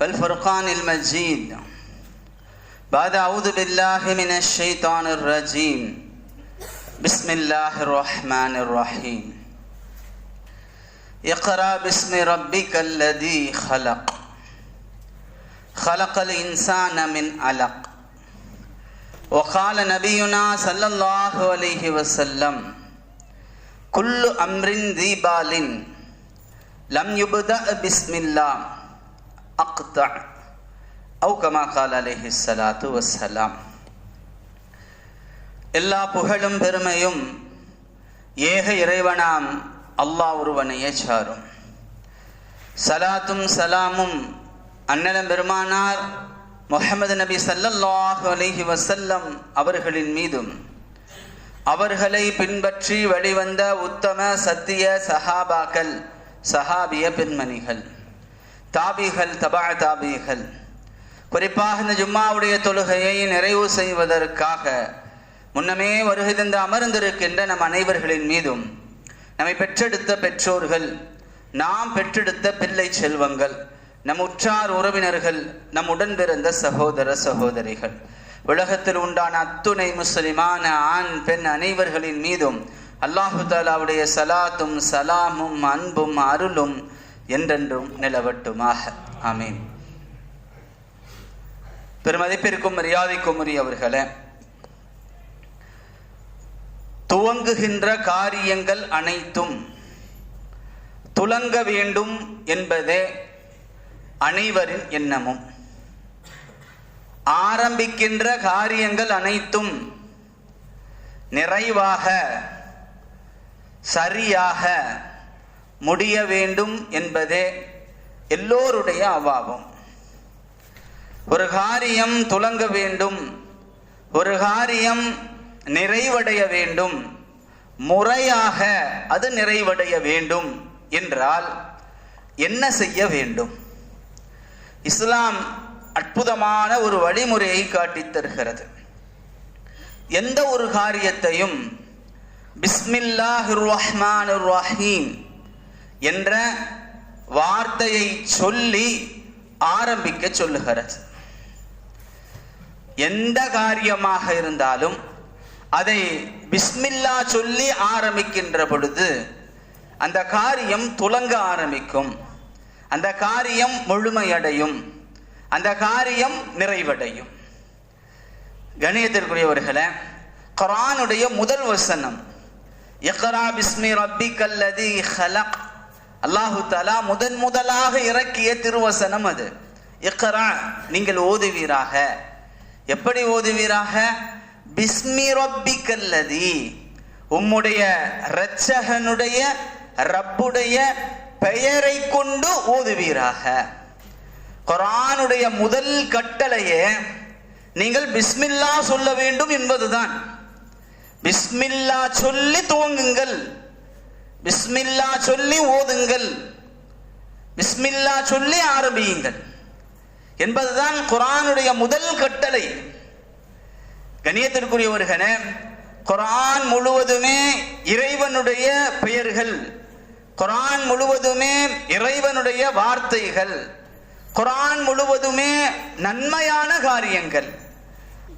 والفرقان المجيد بعد أعوذ بالله من الشيطان الرجيم. بسم الله الرحمن الرحيم. اقرأ باسم ربك الذي خلق. خلق الإنسان من علق. وقال نبينا صلى الله عليه وسلم كل أمر ذي بال لم يبدأ بسم الله. أقطع أو كما قال عليه الصلاة والسلام எல்லா புகழும் பெருமையும் ஏக இறைவனாம் அல்லாஹ் ஒருவனையே சாரும் சலாத்தும் சலாமும் அன்னலம் பெருமானார் முஹம்மது நபி சல்லல்லாஹு அலைஹி வசல்லம் அவர்களின் மீதும் அவர்களை பின்பற்றி வெளிவந்த உத்தம சத்திய சஹாபாக்கள் சஹாபிய பெண்மணிகள் தாபிகள் தபா தாபிகள். குறிப்பாக இந்த ஜும்மாவுடைய தொழுகையை நிறைவு செய்வதற்காக முன்னமே வருகை தந்து அமர்ந்திருக்கின்ற நம் அனைவர்களின் மீதும் நம்மை பெற்றெடுத்த பெற்றோர்கள் நாம் பெற்றெடுத்த பிள்ளை செல்வங்கள் நம் உற்றார் உறவினர்கள் நம் உடன் பிறந்த சகோதர சகோதரிகள். உலகத்தில் உண்டான அத்துணை முஸ்லிமான ஆண் பெண் அனைவர்களின் மீதும் அல்லாஹு தாலாவுடைய சலாத்தும் சலாமும் அன்பும் அருளும் என்றென்றும் நிலவட்டுமாக. ஆமீன். பெருமதிப்பிற்கும் மரியாதைக்கும் உரியவர்களே துவங்குகின்ற காரியங்கள் அனைத்தும் துலங்க வேண்டும் என்பதே அனைவரின் எண்ணமும். ஆரம்பிக்கின்ற காரியங்கள் அனைத்தும் நிறைவாக சரியாக முடிய வேண்டும் என்பதே எல்லோருடைய அவாவும் ஒரு காரியம் துலங்க வேண்டும் ஒரு காரியம் நிறைவடைய வேண்டும் முறையாக அது நிறைவடைய வேண்டும் என்றால் என்ன செய்ய வேண்டும்? இஸ்லாம் அற்புதமான ஒரு வழிமுறையை காட்டித் தருகிறது. எந்த ஒரு காரியத்தையும் பிஸ்மில்லாஹிர் ரஹ்மான் ரஹீம் என்ற வார்த்தையை சொல்லி ஆரம்பிக்க சொல்லுகிறது. எந்த காரியமாக இருந்தாலும் அதை பிஸ்மில்லா சொல்லி ஆரம்பிக்கின்ற பொழுது அந்த காரியம் துலங்க ஆரம்பிக்கும். அந்த காரியம் முழுமையடையும். அந்த காரியம் நிறைவடையும். கணியத்திற்குரியவர்களே குரானுடைய முதல் வசனம் எக்ரா பிஸ்மி ரப்பி கல்லதி ஹலக் அல்லாஹு தாலா முதன் முதலாக இறக்கிய திருவசனம் அது. இக்கரா நீங்கள் ஓதுவீராக. எப்படி ஓதுவீராக? பிஸ்மி கல்லதி உம்முடைய இரட்சகனுடைய ரப்புடைய பெயரை கொண்டு ஓதுவீராக. குரானுடைய முதல் கட்டளையே நீங்கள் பிஸ்மில்லா சொல்ல வேண்டும் என்பதுதான். பிஸ்மில்லா சொல்லி துவங்குங்கள். பிஸ்மில்லா சொல்லி ஓதுங்கள். பிஸ்மில்லா சொல்லி ஆரம்பியுங்கள். என்பதுதான் குரானுடைய முதல் கட்டளை. கணியத்திற்குரியவர்களே குரான் முழுவதுமே இறைவனுடைய பெயர்கள். குரான் முழுவதுமே இறைவனுடைய வார்த்தைகள். குரான் முழுவதுமே நன்மையான காரியங்கள்.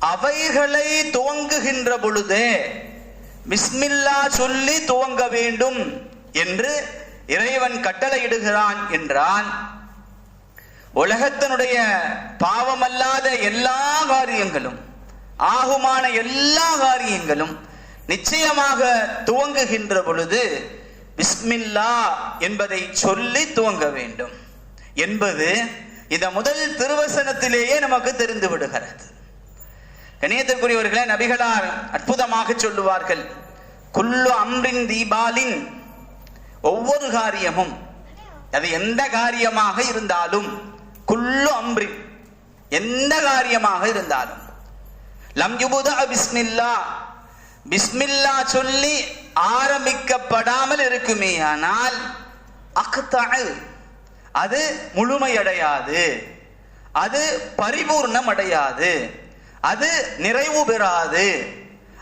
அவைகளை துவங்குகின்ற பொழுதே பிஸ்மில்லா சொல்லி துவங்க வேண்டும் என்று இறைவன் கட்டளையிடுகிறான் என்றான். உலகத்தினுடைய பாவமல்லாத எல்லா காரியங்களும் ஆகுமான எல்லா காரியங்களும் நிச்சயமாக துவங்குகின்ற பொழுது பிஸ்மில்லா என்பதை சொல்லி துவங்க வேண்டும். என்பது இந்த முதல் திருவசனத்திலேயே நமக்கு தெரிந்து விடுகிறது. கணியத்திற்குரியவர்களே நபிகளார் அற்புதமாக சொல்லுவார்கள். குல்லு அம்ரின் தீபாலின் ஒவ்வொரு காரியமும் அது எந்த காரியமாக இருந்தாலும் குல்லு அம்ரின் எந்த காரியமாக இருந்தாலும். லம்யுபுதா பிஸ்மில்லா பிஸ்மில்லா சொல்லி ஆரம்பிக்கப்படாமல் இருக்குமே ஆனால் அக்தாள் அது முழுமையடையாது. அது பரிபூர்ணம் அடையாது அது நிறைவு பெறாது.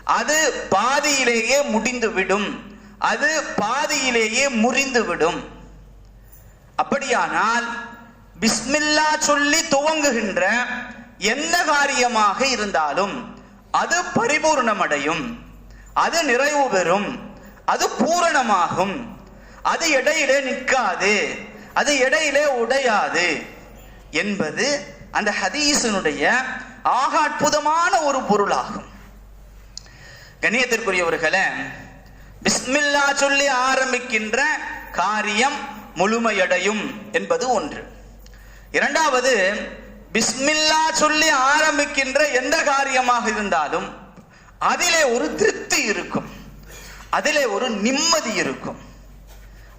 அது பாதியிலேயே முடிந்துவிடும். அது பாதியிலேயே முறிந்துவிடும். அப்படியானால் பிஸ்மில்லா சொல்லி துவங்குகின்ற எந்த காரியமாக இருந்தாலும் அது பரிபூர்ணமடையும். அது நிறைவு பெறும். அது பூரணமாகும். அது இடையிலே நிற்காது. அது இடையிலே உடையாது. என்பது அந்த ஹதீசனுடைய ஆக அற்புதமான ஒரு பொருளாகும். கண்ணியத்திற்குரியவர்களே பிஸ்மில்லா சொல்லி ஆரம்பிக்கின்ற காரியம் முழுமையடையும் என்பது ஒன்று. இரண்டாவது பிஸ்மில்லா சொல்லி ஆரம்பிக்கின்ற எந்த காரியமாக இருந்தாலும் அதிலே ஒரு திருப்தி இருக்கும். அதிலே ஒரு நிம்மதி இருக்கும்.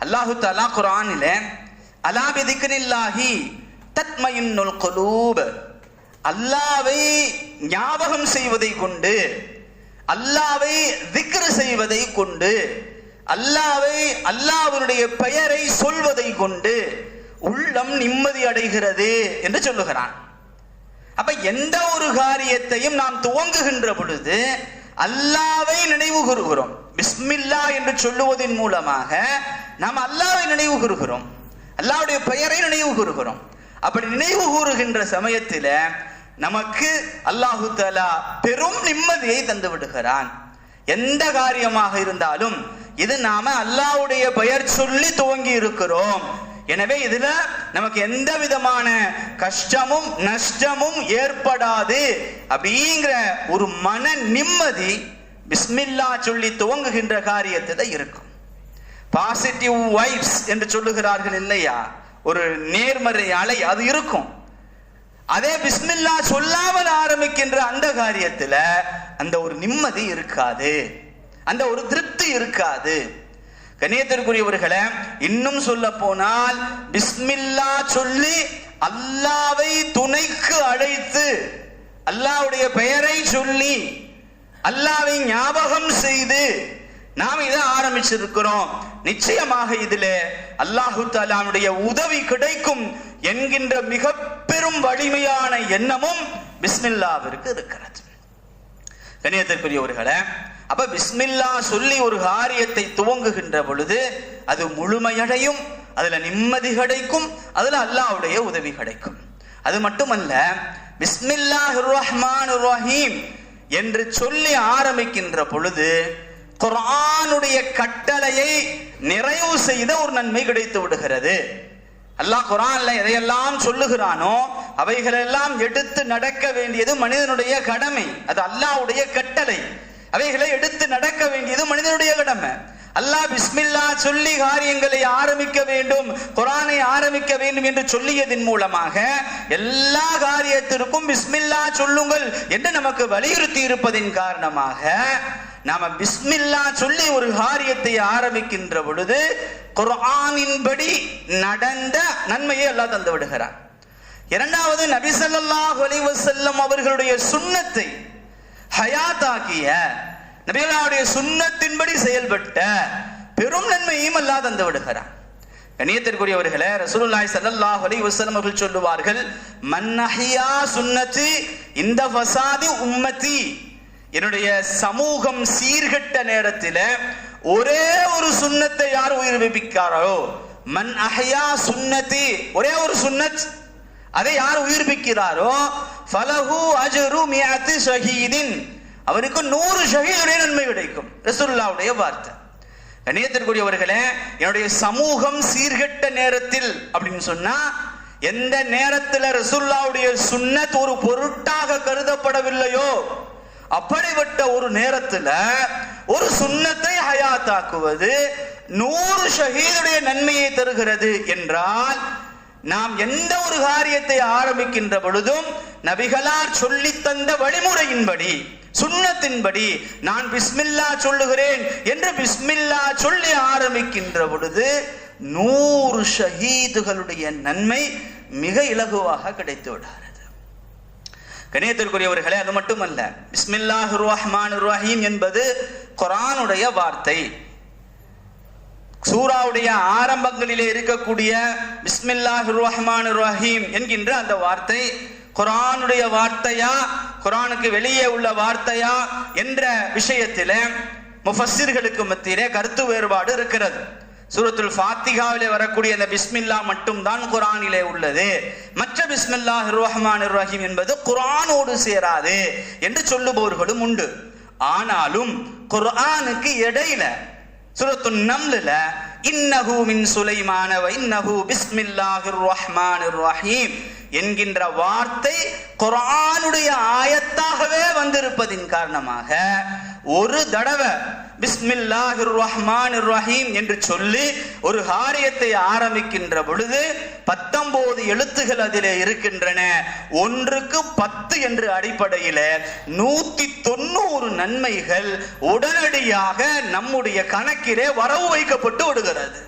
அல்லாஹு தலா குரானிலே அலாபி தத்மயின் தத்மயின்னுல் குலூப் அல்லாவை ஞாபகம் செய்வதை கொண்டு அல்லாவை விக்ர செய்வதை கொண்டு அல்லாவை அல்லாஹ்வுடைய பெயரை சொல்வதை கொண்டு உள்ளம் நிம்மதி அடைகிறது என்று சொல்லுகிறான். அப்ப எந்த ஒரு காரியத்தையும் நாம் துவங்குகின்ற பொழுது அல்லாவை நினைவு கூறுகிறோம். பிஸ்மில்லா என்று சொல்லுவதன் மூலமாக நாம் அல்லாவை நினைவு கூறுகிறோம். அல்லாவுடைய பெயரை நினைவு கூறுகிறோம். அப்படி நினைவு கூறுகின்ற சமயத்தில் நமக்கு அல்லாஹு தாலா பெரும் நிம்மதியை தந்து விடுகிறான். எந்த காரியமாக இருந்தாலும் இது நாம அல்லாஹ்வுடைய பெயர் சொல்லி துவங்கி இருக்கிறோம். எனவே இதுல நமக்கு எந்த விதமான கஷ்டமும் நஷ்டமும் ஏற்படாது அப்படிங்கிற ஒரு மன நிம்மதி பிஸ்மில்லா சொல்லி துவங்குகின்ற காரியத்தில் இருக்கும். பாசிட்டிவ் வைப்ஸ் என்று சொல்லுகிறார்கள் இல்லையா? ஒரு நேர்மறை அலை அது இருக்கும். அதே பிஸ்மில்லா சொல்லாமல் ஆரம்பிக்கின்ற அந்த காரியத்துல அந்த ஒரு நிம்மதி இருக்காது. அந்த ஒரு திருப்தி இருக்காது. கணியத்திற்குரியவர்களை இன்னும் சொல்ல போனால் பிஸ்மில்லா சொல்லி அல்லாவை துணைக்கு அழைத்து அல்லாவுடைய பெயரை சொல்லி அல்லாவை ஞாபகம் செய்து நாம் இதை ஆரம்பிச்சிருக்கிறோம். நிச்சயமாக இதிலே அல்லாஹு தாலாவுடைய உதவி கிடைக்கும் என்கின்ற மிக பெரும் வலிமையான எண்ணமும் பிஸ்மில்லாவிற்கு இருக்கிறது. கணியத்திற்குரியவர்களே அப்ப பிஸ்மில்லா சொல்லி ஒரு காரியத்தை துவங்குகின்ற பொழுது அது முழுமையடையும் அதுல நிம்மதி கிடைக்கும் அதுல அல்லாஹ்வுடைய உதவி கிடைக்கும். அது மட்டுமல்ல பிஸ்மில்லாஹ் ரஹ்மான் ரஹீம் என்று சொல்லி ஆரம்பிக்கின்ற பொழுது குரானுடைய கட்டளையை நிறைவு செய்த ஒரு நன்மை கிடைத்து விடுகிறது. அல்லாஹ் குரான்ல எதையெல்லாம் சொல்லுகிறானோ அவைகளெல்லாம் எடுத்து நடக்க வேண்டியது மனிதனுடைய கடமை. அது அல்லாஹ்வுடைய கட்டளை. அவைகளை எடுத்து நடக்க வேண்டியது மனிதனுடைய கடமை. அல்லாஹ் பிஸ்மில்லா சொல்லி காரியங்களை ஆரம்பிக்க வேண்டும் குரானை ஆரம்பிக்க வேண்டும் என்று சொல்லியதன் மூலமாக எல்லா காரியத்திற்கும் பிஸ்மில்லா சொல்லுங்கள் என்று நமக்கு வலியுறுத்தி இருப்பதின் காரணமாக நாம பிஸ்மில்லா சொல்லி ஒரு காரியத்தை ஆரம்பிக்கின்ற பொழுது குர்ஆனின்படி நடந்த நன்மையை அல்லாஹ் தந்து விடுகிறார் இரண்டாவது நபி ஸல்லல்லாஹு அவர்களுடைய சுன்னத்தை ஹயாத்தாக்கிய நபிகளாவுடைய சுன்னத்தின்படி செயல்பட்ட பெரும் நன்மையும் அல்லாஹ் தந்து விடுகிறார் கண்ணியத்திற்குரியவர்களே ரசூலுல்லாஹி ஸல்லல்லாஹு அலைஹி வஸல்லம் அவர்கள் சொல்லுவார்கள் மன்னஹியா சுன்னத்தி இந்த ஃபசாதி உம்மத்தி. என்னுடைய சமூகம் சீர்கெட்ட நேரத்தில் ஒரே ஒரு சுன்னத்தை யார் உயிர்ப்பிக்கிறாரோ மன் அஹயா சுன்னதி ஒரே ஒரு சுன்னத் அதை யார் உயிர்ப்பிக்கிறாரோ? ஃபலஹு அஜரு மியாத்து ஷஹீதின். அவருக்கு நூறு ஷஹீதுடைய நன்மை கிடைக்கும். ரசூல்லாவுடைய வார்த்தை. கணியத்திற்குரியவர்களே என்னுடைய சமூகம் சீர்கெட்ட நேரத்தில் அப்படின்னு சொன்னா எந்த நேரத்தில் ரசுல்லாவுடைய சுண்ணத் ஒரு பொருட்டாக கருதப்படவில்லையோ அப்படிப்பட்ட ஒரு நேரத்துல ஒரு சுண்ணத்தை ஹயாத்தாக்குவது நூறு ஷஹீதுடைய நன்மையை தருகிறது என்றால் நாம் எந்த ஒரு காரியத்தை ஆரம்பிக்கின்ற பொழுதும் நபிகளார் சொல்லி தந்த வழிமுறையின்படி சுண்ணத்தின்படி நான் பிஸ்மில்லா சொல்லுகிறேன் என்று பிஸ்மில்லா சொல்லி ஆரம்பிக்கின்ற பொழுது நூறு ஷஹீதுகளுடைய நன்மை மிக இலகுவாக கிடைத்து விடாது. கணியத்திற்குரியவர்களே அது மட்டுமல்ல பிஸ்மில்லாஹ் ரஹ்மான் ரஹீம் என்பது குரானுடைய வார்த்தை. சூராவுடைய ஆரம்பங்களிலே இருக்கக்கூடிய பிஸ்மில்லாஹ் ரஹ்மான் ரஹீம் என்கின்ற அந்த வார்த்தை குரானுடைய வார்த்தையா குரானுக்கு வெளியே உள்ள வார்த்தையா என்ற விஷயத்தில முஃபஸிர்களுக்கு மத்தியிலே கருத்து வேறுபாடு இருக்கிறது. சூரத்துல் ஃபாத்திகாவிலே வரக்கூடிய அந்த பிஸ்மில்லா மட்டும்தான் குரானிலே உள்ளது. மற்ற பிஸ்மில்லா ரஹ்மான் ரஹீம் என்பது குரானோடு சேராது என்று சொல்லுபவர்களும் உண்டு. ஆனாலும் குர்ஆனுக்கு இடையில சூரத்து நம்லுல இன்னஹு மின் சுலைமான வ இன்னஹு பிஸ்மில்லாஹிர் ரஹ்மானிர் ரஹீம் என்கின்ற வார்த்தை குரானுடைய ஆயத்தாகவே வந்திருப்பதின் காரணமாக ஒரு தடவை பிஸ்மில்லாஹிர் ரஹ்மான் ரஹீம் என்று சொல்லி ஒரு காரியத்தை ஆரம்பிக்கின்ற பொழுது பத்தொன்பது எழுத்துகள் அதிலே இருக்கின்றன. ஒன்றுக்கு பத்து என்று அடிப்படையில் நூத்தி தொண்ணூறு நன்மைகள் உடனடியாக நம்முடைய கணக்கிலே வரவு வைக்கப்பட்டு விடுகிறது.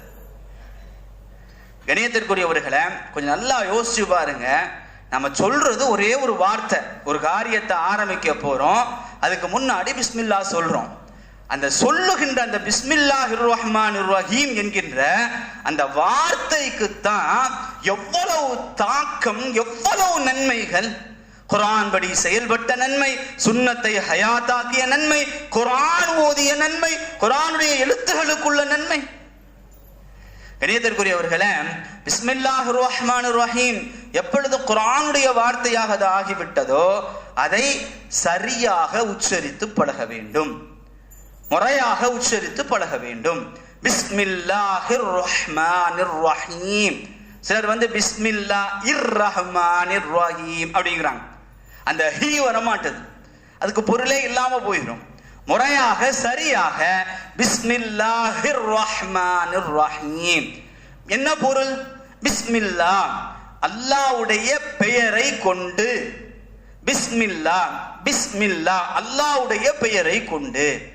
கணியத்திற்குரியவர்களை கொஞ்சம் நல்லா யோசிச்சு பாருங்க. நம்ம சொல்றது ஒரே ஒரு வார்த்தை. ஒரு காரியத்தை ஆரம்பிக்க போறோம். அதுக்கு முன்னாடி பிஸ்மில்லா சொல்றோம். அந்த சொல்லுகின்ற அந்த பிஸ்மில்லா ரஹ்மான் ரஹீம் என்கின்ற அந்த வார்த்தைக்கு தான் எவ்வளவு தாக்கம் எவ்வளவு நன்மைகள். குரான் படி செயல்பட்ட நன்மை சுண்ணத்தை ஹயாத்தாக்கிய நன்மை குரான் ஓதிய நன்மை குரானுடைய எழுத்துகளுக்குள்ள நன்மை. கணியத்திற்குரியவர்களே பிஸ்மில்லாஹ் ரஹ்மான் ரஹீம் எப்பொழுது குரானுடைய வார்த்தையாக அது ஆகிவிட்டதோ அதை சரியாக உச்சரித்து பழக வேண்டும். முறையாக உச்சரித்து பழக வேண்டும். பிஸ்மில்லாஹிர் ரஹ்மானிர் ரஹீம் சிலர் வந்து பிஸ்மில்லா இர் ரஹ்மானிர் ரஹீம் அப்படிங்கிறாங்க. அந்த ஹீ வரமாட்டது. அதுக்கு பொருளே இல்லாம போயிடும் முறையாக சரியாக பிஸ்மில்லாஹிர் ரஹ்மானிர் ரஹீம் என்ன பொருள்? பிஸ்மில்லா அல்லாவுடைய பெயரை கொண்டு. பிஸ்மில்லா பிஸ்மில்லா அல்லாஹ்வுடைய பெயரை கொண்டு.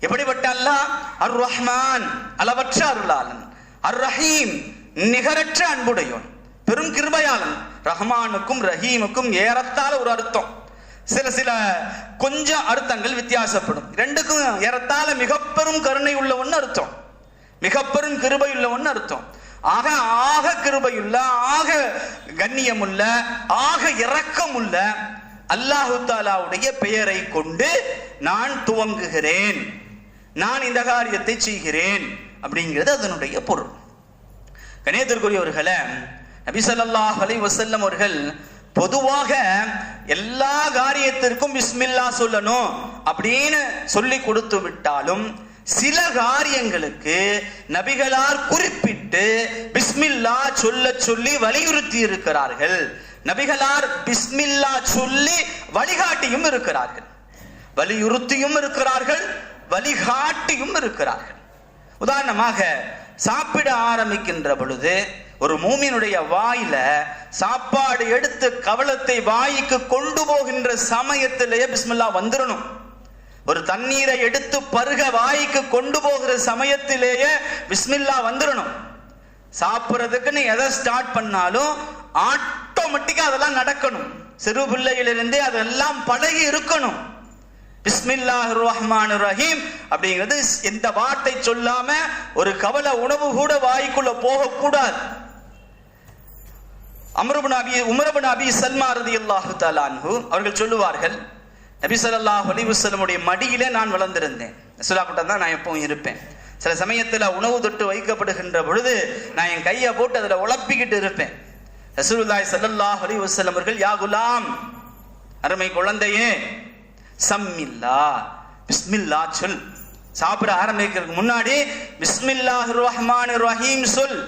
எப்படிப்பட்ட அல்லாஹ்? அர் ரஹ்மான் அளவற்ற அருளாளன். அர் ரஹீம் நிகரற்ற அன்புடையோன். பெரும் கிருபையாளன். ரஹ்மானுக்கும் ரஹீமுக்கும் ஏறத்தாழ ஒரு அர்த்தம். சில சில கொஞ்சம் அர்த்தங்கள் வித்தியாசப்படும். ரெண்டுக்கும் ஏறத்தாழ மிக பெரும் கருணை உள்ள ஒன்று அர்த்தம். மிக பெரும் கிருபை உள்ள ஒன்று அர்த்தம். ஆக ஆக கிருபையுள்ள ஆக கண்ணியமுள்ள ஆக இரக்கமுள்ள அல்லாஹு தாலாவுடைய பெயரை கொண்டு நான் துவங்குகிறேன். நான் இந்த காரியத்தை செய்கிறேன் அப்படிங்கிறது அதனுடைய பொருள். கணேதற்குரியவர்களே நபி ஸல்லல்லாஹு அலைஹி அவர்கள் பொதுவாக எல்லா காரியத்திற்கும் பிஸ்மில்லா சொல்லணும் அப்படின்னு சொல்லி கொடுத்து விட்டாலும் சில காரியங்களுக்கு நபிகளார் குறிப்பிட்டு பிஸ்மில்லா சொல்ல சொல்லி வலியுறுத்தி இருக்கிறார்கள். நபிகளார் பிஸ்மில்லா சொல்லி வழிகாட்டியும் இருக்கிறார்கள். வலியுறுத்தியும் இருக்கிறார்கள் வழிகாட்டியும் இருக்கிறார்கள். உதாரணமாக சாப்பிட ஆரம்பிக்கின்ற பொழுது ஒரு மூமியினுடைய வாயில சாப்பாடு எடுத்து கவலத்தை வாய்க்கு கொண்டு போகின்ற சமயத்திலேயே பிஸ்மில்லா வந்துடணும் ஒரு தண்ணீரை எடுத்து பருக வாய்க்கு கொண்டு போகிற சமயத்திலேயே பிஸ்மில்லா வந்துடணும் சாப்பிட்றதுக்குன்னு எதை ஸ்டார்ட் பண்ணாலும் ஆட்டோமேட்டிக்கா அதெல்லாம் நடக்கணும். சிறு பிள்ளையிலிருந்தே அதெல்லாம் பழகி இருக்கணும். பிஸ்மில்லாஹ் ரஹ்மான் ரஹீம் அப்படிங்கிறது எந்த வார்த்தை சொல்லாம ஒரு கவலை உணவு கூட வாய்க்குள்ள போகக்கூடாது. அமருபன் அபி உமரபு நபி சல்மா ரதி அல்லாஹு தாலான்ஹு அவர்கள் சொல்லுவார்கள் நபி ஸல்லல்லாஹு அலைஹி மடியிலே நான் வளர்ந்திருந்தேன். கூட்டம் தான் நான் எப்பவும் இருப்பேன். சில சமயத்தில் உணவு தொட்டு வைக்கப்படுகின்ற பொழுது நான் என் கையை போட்டு அதில் உழப்பிக்கிட்டு இருப்பேன். ரசூலுல்லாய் சல்லல்லாஹ் அலைஹி வசலம் அவர்கள் யா குலாம் அருமை குழந்தையே சம்மில்லா பிஸ்மில்லா சொல். சாப்பிட ஆரம்பிக்கிறதுக்கு முன்னாடி பிஸ்மில்லாஹ் ரஹ்மான் ரஹீம் சொல்.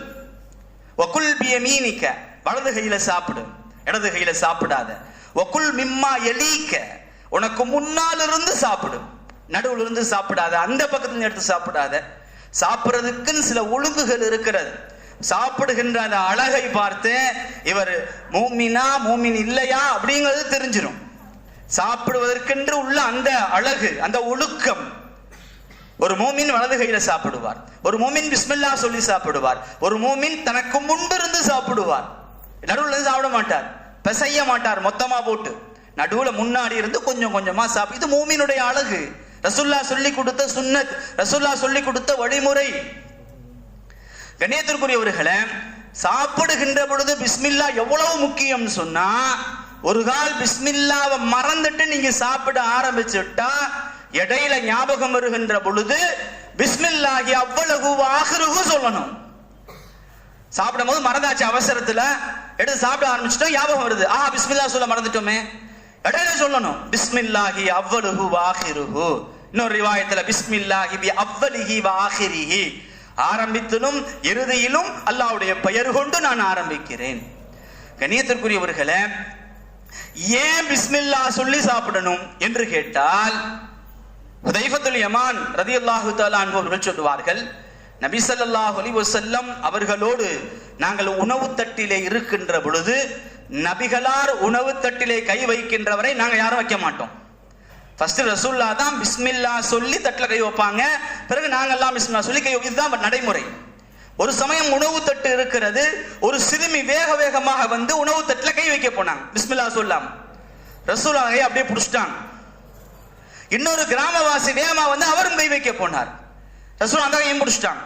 வகுல் பியமீனிக்க வலது கையில சாப்பிடு இடது கையில சாப்பிடாத. ஒக்குள் மிம்மா எலீக்க உனக்கு முன்னால் இருந்து சாப்பிடு. நடுவுல இருந்து சாப்பிடாத அந்த பக்கத்துல எடுத்து சாப்பிடாத. சாப்பிடுறதுக்குன்னு சில ஒழுங்குகள் இருக்கிறது. சாப்பிடுகின்ற அந்த அழகை பார்த்து இவர் மூமினா மூமின் இல்லையா? அப்படிங்கிறது தெரிஞ்சிடும் சாப்பிடுவதற்கென்று உள்ள அந்த அழகு அந்த ஒழுக்கம் ஒரு மூமின் வலது கையில சாப்பிடுவார். ஒரு மூமின் பிஸ்மில்லா சொல்லி சாப்பிடுவார். ஒரு மூமின் தனக்கு முன்பிருந்து சாப்பிடுவார். நடுவுல இருந்து சாப்பிட மாட்டார். பிசைய மாட்டார் மொத்தமா போட்டு. நடுவில் முன்னாடி இருந்து கொஞ்சம் கொஞ்சமா சாப்பிடு இது மூமினுடைய அழகு. ரசுல்லா சொல்லி கொடுத்த சுன்னத் ரசுல்லா சொல்லி கொடுத்த வழிமுறை. கண்ணியத்திற்குரியவர்களே சாப்பிடுகின்ற பொழுது பிஸ்மில்லா எவ்வளவு முக்கியம் சொன்னா ஒரு கால் பிஸ்மில்லாவை மறந்துட்டு நீங்க சாப்பிட ஆரம்பிச்சுட்டா இடையில ஞாபகம் வருகின்ற பொழுது பிஸ்மில்லாகி அவ்வளவு ஆகிருகு சொல்லணும். சாப்பிடும் போது மறந்தாச்சு அவசரத்துல எடுத்து சாப்பிட ஆரம்பிச்சிட்டோம் ஞாபகம் வருது. ஆஹா பிஸ்மில்லா சொல்ல மறந்துட்டோமே. இடையில சொல்லணும். பிஸ்மில்லாஹி அவ்வலுஹு வாஹிருஹு. இன்னொரு ரிவாயத்துல பிஸ்மில்லாஹி பி அவ்வலிஹி வாஹிரிஹி. ஆரம்பித்தனும் இறுதியிலும் அல்லாஹ்வுடைய பெயர் கொண்டு நான் ஆரம்பிக்கிறேன். கணியத்திற்குரியவர்களே ஏன் பிஸ்மில்லா சொல்லி சாப்பிடணும் என்று கேட்டால் ஹுதைஃபத்துல் யமான் ரதி அல்லாஹு அன்ஹு அவர்கள் சொல்லுவார்கள் நபிசல்லாஹ் ஸல்லல்லாஹு அவர்களோடு நாங்கள் உணவு தட்டிலே இருக்கின்ற பொழுது நபிகளார் உணவு தட்டிலே கை வைக்கின்றவரை நாங்கள் யாரும் வைக்க மாட்டோம். ஃபர்ஸ்ட் ரசூல்லா தான் பிஸ்மில்லா சொல்லி தட்டில் கை வைப்பாங்க. பிறகு நாங்கெல்லாம் பிஸ்மில்லா சொல்லி கை இதுதான் நடைமுறை. ஒரு சமயம் உணவு தட்டு இருக்கிறது ஒரு சிறுமி வேக வேகமாக வந்து உணவு தட்டில் கை வைக்க போனாங்க பிஸ்மில்லா சொல்லாம். ரசூலாவை அப்படியே பிடிச்சிட்டாங்க. இன்னொரு கிராமவாசி வேகமாக வந்து அவரும் கை வைக்க போனார். ரசூல் அந்த ஏன் பிடிச்சிட்டாங்க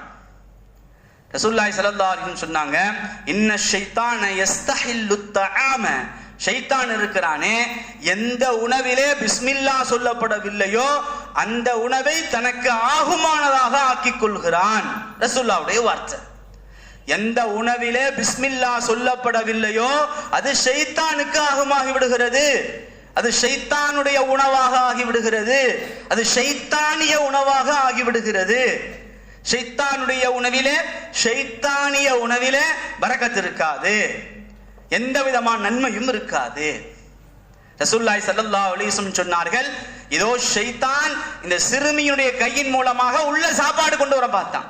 ரசூல்லாய் ஸல்லல்லாஹு சொன்னாங்க இன்ன ஷைத்தான எஸ்தஹில்லு தஆம ஷைத்தான் இருக்கிறானே எந்த உணவிலே பிஸ்மில்லா சொல்லப்படவில்லையோ அந்த உணவை தனக்கு ஆகுமானதாக ஆக்கிக் கொள்கிறான் ரசூல்லாவுடைய வார்த்தை. எந்த உணவிலே பிஸ்மில்லா சொல்லப்படவில்லையோ அது ஷைத்தானுக்கு ஆகுமாகி விடுகிறது. அது ஷைத்தானுடைய உணவாக ஆகிவிடுகிறது. அது ஷைத்தானிய உணவாக ஆகிவிடுகிறது. ஷைத்தானுடைய உணவிலே ஷைத்தானிய உணவிலே பரக்கத்து இருக்காது. எந்த விதமான நன்மையும் இருக்காது. ரசூல்லாய் சல்லா அலிசம் சொன்னார்கள் இதோ ஷைத்தான் இந்த சிறுமியுடைய கையின் மூலமாக உள்ள சாப்பாடு கொண்டு வர பார்த்தான்.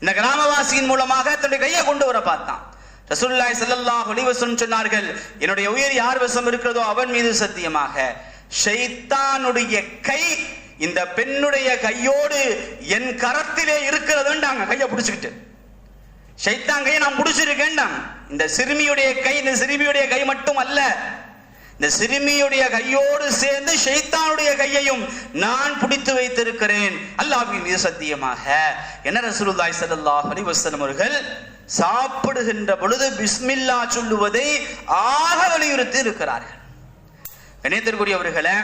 இந்த கிராமவாசியின் மூலமாக தன்னுடைய கையை கொண்டு வர பார்த்தான். ரசூல்லாய் ஸல்லல்லாஹு அலைஹி சொன்னார்கள் என்னுடைய உயிர் யார் வசம் இருக்கிறதோ அவன் மீது சத்தியமாக. ஷைத்தானுடைய கை இந்த பெண்ணுடைய கையோடு என் கரத்திலே இருக்கிறதுன்றாங்க கையை பிடிச்சுக்கிட்டு. ஷைத்தான் கையை நான் பிடிச்சிருக்கேன்டாங்க இந்த சிறுமியுடைய கை இந்த சிறுமியுடைய கை மட்டும் அல்ல இந்த சிறுமியுடைய கையோடு சேர்ந்து ஷைத்தானுடைய கையையும் நான் பிடித்து வைத்திருக்கிறேன். அல்லாஹின் மீது சத்தியமாக. என்ன ரசூலுல்லாஹி ஸல்லல்லாஹு அலைஹி வஸல்லம் அவர்கள்? சாப்பிடுகின்ற பொழுது பிஸ்மில்லா சொல்லுவதை ஆக வலியுறுத்தி இருக்கிறார்கள். கணியத்திற்குரியவர்களே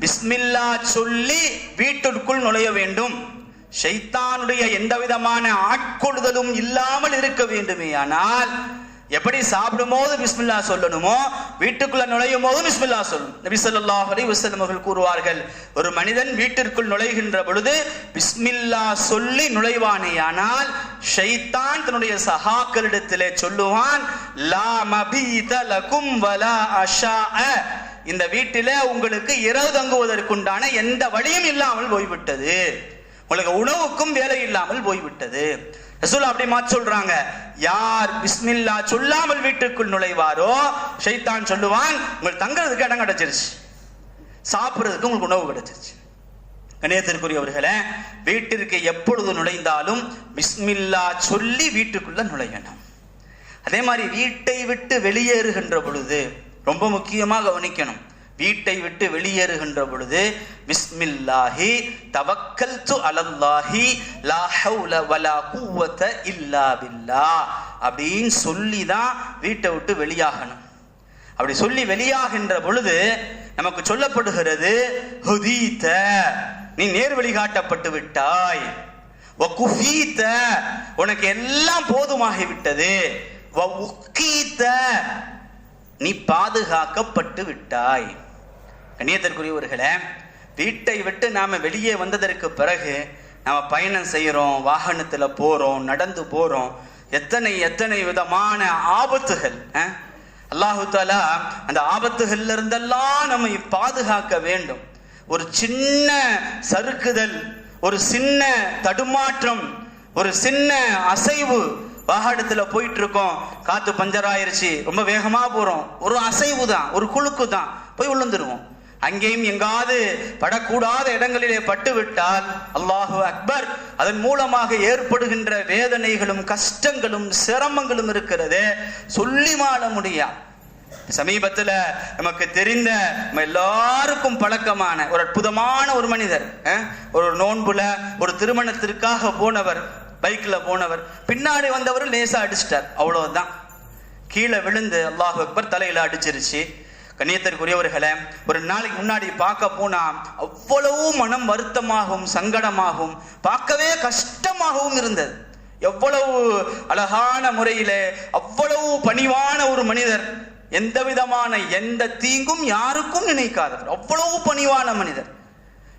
பிஸ்மில்லா சொல்லி வீட்டிற்குள் நுழைய வேண்டும். ஷைத்தானுடைய எந்த விதமான ஆட்கொள்ளுதலும் இல்லாமல் இருக்க வேண்டுமே ஆனால் எப்படி சாப்பிடும் போது பிஸ்மில்லா சொல்லணுமோ வீட்டுக்குள்ள நுழையும் போது பிஸ்மில்லா சொல்லணும். நபி சொல்லாஹ் அலி வஸல்லம் அவர்கள் கூறுவார்கள் ஒரு மனிதன் வீட்டிற்குள் நுழைகின்ற பொழுது பிஸ்மில்லா சொல்லி நுழைவானேயானால் ஷைத்தான் தன்னுடைய சகாக்களிடத்திலே சொல்லுவான் லா மபீத லகும் வலா இந்த வீட்டில உங்களுக்கு இரவு தங்குவதற்குண்டான எந்த வழியும் இல்லாமல் போய்விட்டது. உங்களுக்கு உணவுக்கும் வேலை இல்லாமல் போய்விட்டது. ரசூல் அப்படி மாற்றி சொல்றாங்க. யார் பிஸ்மில்லா சொல்லாமல் வீட்டுக்குள் நுழைவாரோ ஷைத்தான் சொல்லுவான் உங்களுக்கு தங்குறதுக்கு இடம் கிடைச்சிருச்சு. சாப்பிட்றதுக்கு உங்களுக்கு உணவு கிடைச்சிருச்சு. கணேசருக்குரியவர்களே வீட்டிற்கு எப்பொழுது நுழைந்தாலும் பிஸ்மில்லா சொல்லி வீட்டுக்குள்ள நுழையணும். அதே மாதிரி வீட்டை விட்டு வெளியேறுகின்ற பொழுது ரொம்ப முக்கியமாக கவனிக்கணும். வீட்டை விட்டு வெளியேறுகின்ற பொழுது பிஸ்மில்லாஹி தவக்கல்து அலல்லாஹி லா ஹவுல வலா குவத இல்லா பில்லா அப்படின்னு சொல்லி தான் வீட்டை விட்டு வெளியாகணும். அப்படி சொல்லி வெளியாகின்ற பொழுது நமக்கு சொல்லப்படுகிறது ஹுதீத நீ நேர் வழிகாட்டப்பட்டு விட்டாய். வகுஃபீத உனக்கு எல்லாம் போதுமாகி விட்டது வஉக்கீத நீ பாதுகாக்கப்பட்டு விட்டாய். கண்ணியத்திற்குரியவர்களே வீட்டை விட்டு நாம் வெளியே வந்ததற்கு பிறகு நாம் பயணம் செய்கிறோம் வாகனத்தில் போகிறோம் நடந்து போகிறோம் எத்தனை எத்தனை விதமான ஆபத்துகள் அல்லாஹு தாலா அந்த ஆபத்துகள்ல இருந்தெல்லாம் நம்மை பாதுகாக்க வேண்டும். ஒரு சின்ன சறுக்குதல் ஒரு சின்ன தடுமாற்றம் ஒரு சின்ன அசைவு. வாகனத்தில் போயிட்டு இருக்கோம் காத்து பஞ்சர் ஆயிருச்சு ரொம்ப வேகமாக போகிறோம் ஒரு அசைவு தான் ஒரு குலுக்கு தான் போய் விழுந்துருவோம் அங்கேயும் எங்காவது படக்கூடாத இடங்களிலே பட்டுவிட்டால் அல்லாஹு அக்பர். அதன் மூலமாக ஏற்படுகின்ற வேதனைகளும் கஷ்டங்களும் சிரமங்களும் இருக்கிறது. சொல்லி மாள முடியாது. சமீபத்துல நமக்கு தெரிந்த நம்ம எல்லாருக்கும் பழக்கமான ஒரு அற்புதமான ஒரு மனிதர் ஒரு நோன்புல ஒரு திருமணத்திற்காக போனவர் பைக்ல போனவர். பின்னாடி வந்தவர் லேசா அடிச்சிட்டார். அவ்வளவுதான். கீழே விழுந்து அல்லாஹ் அக்பர் தலையில அடிச்சிருச்சு. கண்ணியத்திற்குரியவர்களை ஒரு நாளைக்கு முன்னாடி பார்க்க போனா அவ்வளவு மனம் வருத்தமாகவும் சங்கடமாகவும் பார்க்கவே கஷ்டமாகவும் இருந்தது. எவ்வளவு அழகான முறையில அவ்வளவு பணிவான ஒரு மனிதர் எந்த விதமான எந்த தீங்கும் யாருக்கும் நினைக்காதவர். அவ்வளவு பணிவான மனிதர்.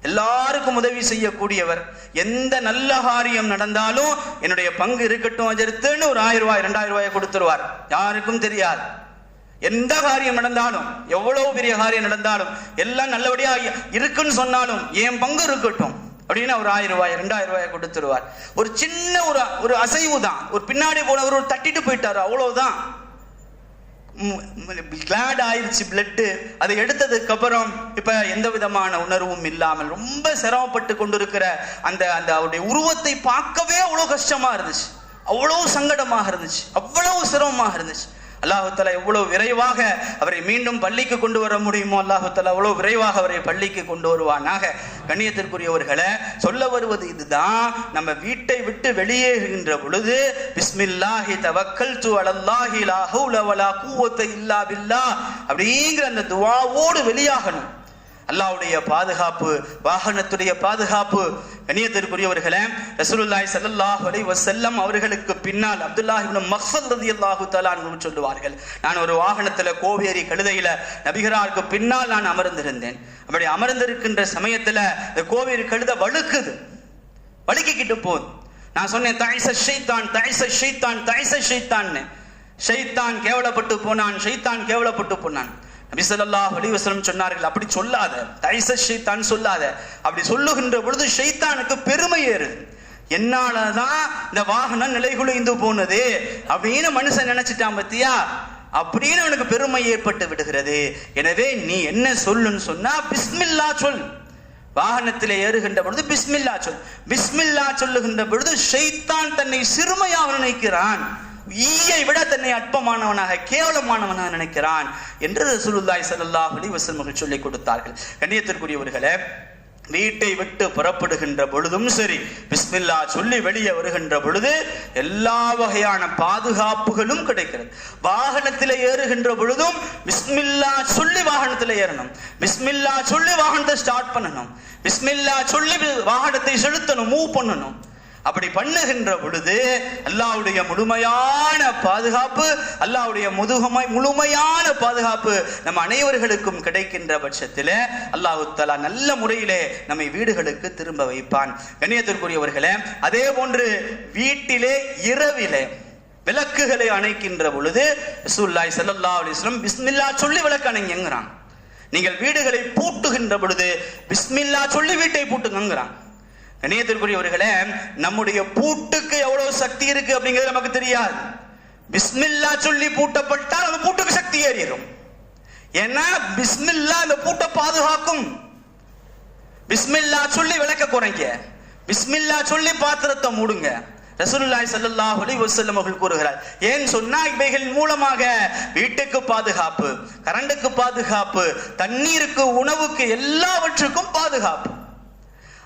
எல்லாருக்கும் உதவி செய்யக்கூடியவர். எந்த நல்ல காரியம் நடந்தாலும் என்னுடைய பங்கு இருக்கட்டும் அஜர்த்துன்னு ஒரு ஆயிரம் ரூபாய் ரெண்டாயிரம் ரூபாய் கொடுத்துருவார். யாருக்கும் தெரியாது. எந்த காரியம் நடந்தாலும் எவ்வளவு பெரிய காரியம் நடந்தாலும் எல்லாம் நல்லபடியா இருக்குன்னு சொன்னாலும் என் பங்கு இருக்கட்டும். அப்படின்னு ஒரு ஆயிரம் ரூபாய் ரெண்டாயிரம் ரூபாய் கொடுத்துருவார். ஒரு சின்ன ஒரு ஒரு அசைவு தான். ஒரு பின்னாடி போனவர் ஒரு தட்டிட்டு போயிட்டாரு அவ்வளவுதான். கிளாட் ஆயிடுச்சு பிளட்டு அதை எடுத்ததுக்கு அப்புறம் இப்ப எந்த விதமான உணர்வும் இல்லாமல் ரொம்ப சிரமப்பட்டு கொண்டிருக்கிற அந்த அந்த அவருடைய உருவத்தை பார்க்கவே அவ்வளவு கஷ்டமா இருந்துச்சு. அவ்வளவு சங்கடமாக இருந்துச்சு. அவ்வளவு சிரமமாக இருந்துச்சு. அல்லாஹுத்தலா எவ்வளவு விரைவாக அவரை மீண்டும் பள்ளிக்கு கொண்டு வர முடியுமோ அல்லாஹுத்தலா அவ்வளோ அவ்வளவு விரைவாக அவரை பள்ளிக்கு கொண்டு வருவானாக. கண்ணியத்திற்குரியவர்களை சொல்ல வருவது இதுதான். நம்ம வீட்டை விட்டு வெளியேறுகின்ற பொழுது பிஸ்மில்லாஹி தவக்கல் து அலல்லாஹி லா ஹவுல வலா இல்லா பில்லா அப்படிங்கிற அந்த துவாவோடு வெளியாகணும். அல்லாவுடைய பாதுகாப்பு வாகனத்துடைய பாதுகாப்பு. கணியத்திற்குரியவர்களே ரசூலுல்லாய் சல்லாஹ் அலை வசல்லம் அவர்களுக்கு பின்னால் அப்துல்லாஹ் இப்னு ரதி ரலியல்லாஹு தஆலா அன்ஹு சொல்லுவார்கள் நான் ஒரு வாகனத்துல கோவேரி கழுதையில நபிகராருக்கு பின்னால் நான் அமர்ந்திருந்தேன். அப்படி அமர்ந்திருக்கின்ற சமயத்துல இந்த கோவேரி கழுதை வழுக்குது. வழுக்கிக்கிட்டு போகுது. நான் சொன்னேன் தாய்ச ஷைத்தான் தாய்ச ஷைத்தான் தாய்ச ஷெய்தான்னு ஷைத்தான் கேவலப்பட்டு போனான் ஷைத்தான் கேவலப்பட்டு போனான். நபிசல்லா ஸல்லல்லாஹு சொன்னார்கள் அப்படி சொல்லாத தைச ஷைத்தான் சொல்லாத. அப்படி சொல்லுகின்ற பொழுது ஷைத்தானுக்கு பெருமை ஏறுது. என்னாலதான் இந்த வாகனம் நிலைகுலைந்து போனது? அப்படின்னு மனுஷன் நினைச்சிட்டான் பத்தியா? அப்படின்னு அவனுக்கு பெருமை ஏற்பட்டு விடுகிறது. எனவே நீ என்ன சொல்லுன்னு சொன்னா பிஸ்மில்லா சொல். வாகனத்தில் ஏறுகின்ற பொழுது பிஸ்மில்லா சொல். பிஸ்மில்லா சொல்லுகின்ற பொழுது ஷைத்தான் தன்னை சிறுமையாக நினைக்கிறான். ஈயை விட தன்னை அற்பமானவனாக கேவலமானவனாக நினைக்கிறான் என்று ரசூலுல்லாஹி ஸல்லல்லாஹு அலைஹி வஸல்லம் சொல்லிக் கொடுத்தார்கள். கண்ணியத்திற்குரியவர்களே வீட்டை விட்டு புறப்படுகின்ற பொழுதும் சரி பிஸ்மில்லா சொல்லி வெளியே வருகின்ற பொழுது எல்லா வகையான பாதுகாப்புகளும் கிடைக்கிறது. வாகனத்தில் ஏறுகின்ற பொழுதும் பிஸ்மில்லா சொல்லி வாகனத்தில் ஏறணும். பிஸ்மில்லா சொல்லி வாகனத்தை ஸ்டார்ட் பண்ணணும். பிஸ்மில்லா சொல்லி வாகனத்தை செலுத்தணும் மூவ் பண்ணணும். அப்படி பண்ணுகின்ற பொழுது அல்லாவுடைய முழுமையான பாதுகாப்பு அல்லாவுடைய முதுகமை முழுமையான பாதுகாப்பு நம்ம அனைவர்களுக்கும் கிடைக்கின்ற பட்சத்தில் அல்லாஹு தலா நல்ல முறையிலே நம்மை வீடுகளுக்கு திரும்ப வைப்பான். கண்ணியத்திற்குரியவர்களே அதே போன்று வீட்டிலே இரவிலே விளக்குகளை அணைக்கின்ற பொழுது ரசூல்லாய் சல்லா அலிஸ்லம் பிஸ்மில்லா சொல்லி விளக்கு அணைங்கிறான் நீங்கள் வீடுகளை பூட்டுகின்ற பொழுது பிஸ்மில்லா சொல்லி வீட்டை பூட்டுங்கிறான் கணியத்திற்குரியவர்களே நம்முடைய பூட்டுக்கு எவ்வளவு சக்தி இருக்கு அப்படிங்கிறது நமக்கு தெரியாது. பிஸ்மில்லா சொல்லி பூட்டப்பட்டால் அந்த பூட்டுக்கு சக்தி ஏறிடும். ஏன்னா பிஸ்மில்லா அந்த பூட்டை பாதுகாக்கும். பிஸ்மில்லா சொல்லி விளக்க குறைங்க. பிஸ்மில்லா சொல்லி பாத்திரத்தை மூடுங்க. ரசூலுல்லாஹி ஸல்லல்லாஹு அலைஹி வஸல்லம் அவர்கள் கூறுகிறார் ஏன் சொன்னா இவைகளின் மூலமாக வீட்டுக்கு பாதுகாப்பு கரண்டுக்கு பாதுகாப்பு தண்ணீருக்கு உணவுக்கு எல்லாவற்றுக்கும் பாதுகாப்பு.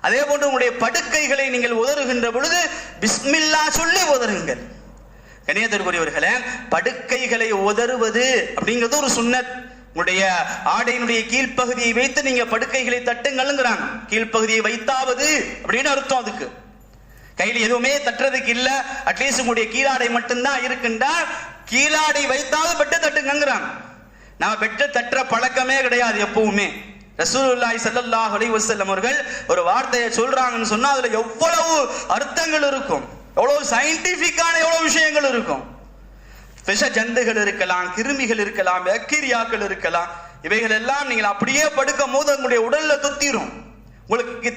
அதே போன்று உங்களுடைய படுக்கைகளை நீங்கள் உதறுகின்ற பொழுது பிஸ்மில்லா சொல்லி உதறுங்கள். கணியத்திற்குரியவர்களே படுக்கைகளை உதறுவது அப்படிங்கிறது ஒரு சுண்ணத். உங்களுடைய ஆடையினுடைய கீழ்ப்பகுதியை வைத்து நீங்க படுக்கைகளை தட்டுங்கள்ங்கிறாங்க. கீழ்ப்பகுதியை வைத்தாவது அப்படின்னு அர்த்தம் அதுக்கு. கையில் எதுவுமே தட்டுறதுக்கு இல்ல. அட்லீஸ்ட் உங்களுடைய கீழாடை மட்டும்தான் இருக்குண்டா கீழாடை வைத்தாவது பெட்டை தட்டுங்கிறாங்க நான் பெட்டை தட்டுற பழக்கமே கிடையாது எப்பவுமே. ரசூலுல்லாய் ஸல்லல்லாஹு அலைஹி வசல்லம் அவர்கள் ஒரு வார்த்தையை சொல்றாங்கன்னு சொன்னா அதுல எவ்வளவு அர்த்தங்கள் இருக்கும். எவ்வளவு சயின்டிபிக்கான எவ்வளவு விஷயங்கள் இருக்கும். விஷ ஜந்துகள் இருக்கலாம் கிருமிகள் இருக்கலாம் பாக்டீரியாக்கள் இருக்கலாம். இவைகள் எல்லாம் நீங்கள் அப்படியே படுக்கும் போது உங்களுடைய உடல்ல துத்திரும். உங்களுக்கு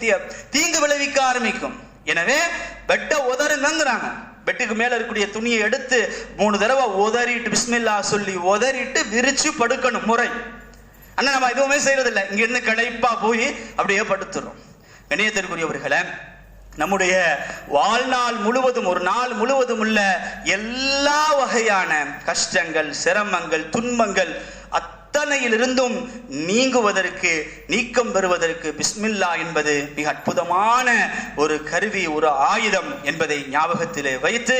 தீங்கு விளைவிக்க ஆரம்பிக்கும். எனவே பெட்டை உதறுங்கிறாங்க பெட்டுக்கு மேல இருக்கக்கூடிய துணியை எடுத்து மூணு தடவை உதறிட்டு பிஸ்மில்லா சொல்லி உதறிட்டு விரிச்சு படுக்கணும் முறை. ஆனா நம்ம எதுவுமே செய்யறதில்லை இங்க இருந்து களைப்பா போய் அப்படியே படுத்துறோம். கணியத்திற்குரியவர்களை நம்முடைய வாழ்நாள் முழுவதும் ஒரு நாள் முழுவதும் உள்ள எல்லா வகையான கஷ்டங்கள் சிரமங்கள் துன்பங்கள் சிந்தனையிலிருந்தும் நீங்குவதற்கு நீக்கம் பெறுவதற்கு பிஸ்மில்லா என்பது மிக அற்புதமான ஒரு கருவி ஒரு ஆயுதம் என்பதை ஞாபகத்திலே வைத்து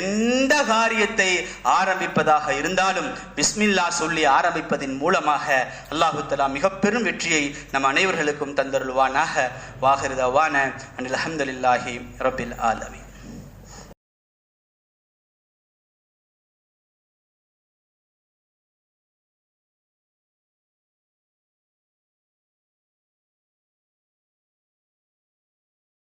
எந்த காரியத்தை ஆரம்பிப்பதாக இருந்தாலும் பிஸ்மில்லா சொல்லி ஆரம்பிப்பதின் மூலமாக அல்லாஹு தலா மிக பெரும் வெற்றியை நம் அனைவர்களுக்கும் தந்தருள்வானாக. வாகிருதவான அனில் அஹமதுல்லாஹி ரபில் ஆலமி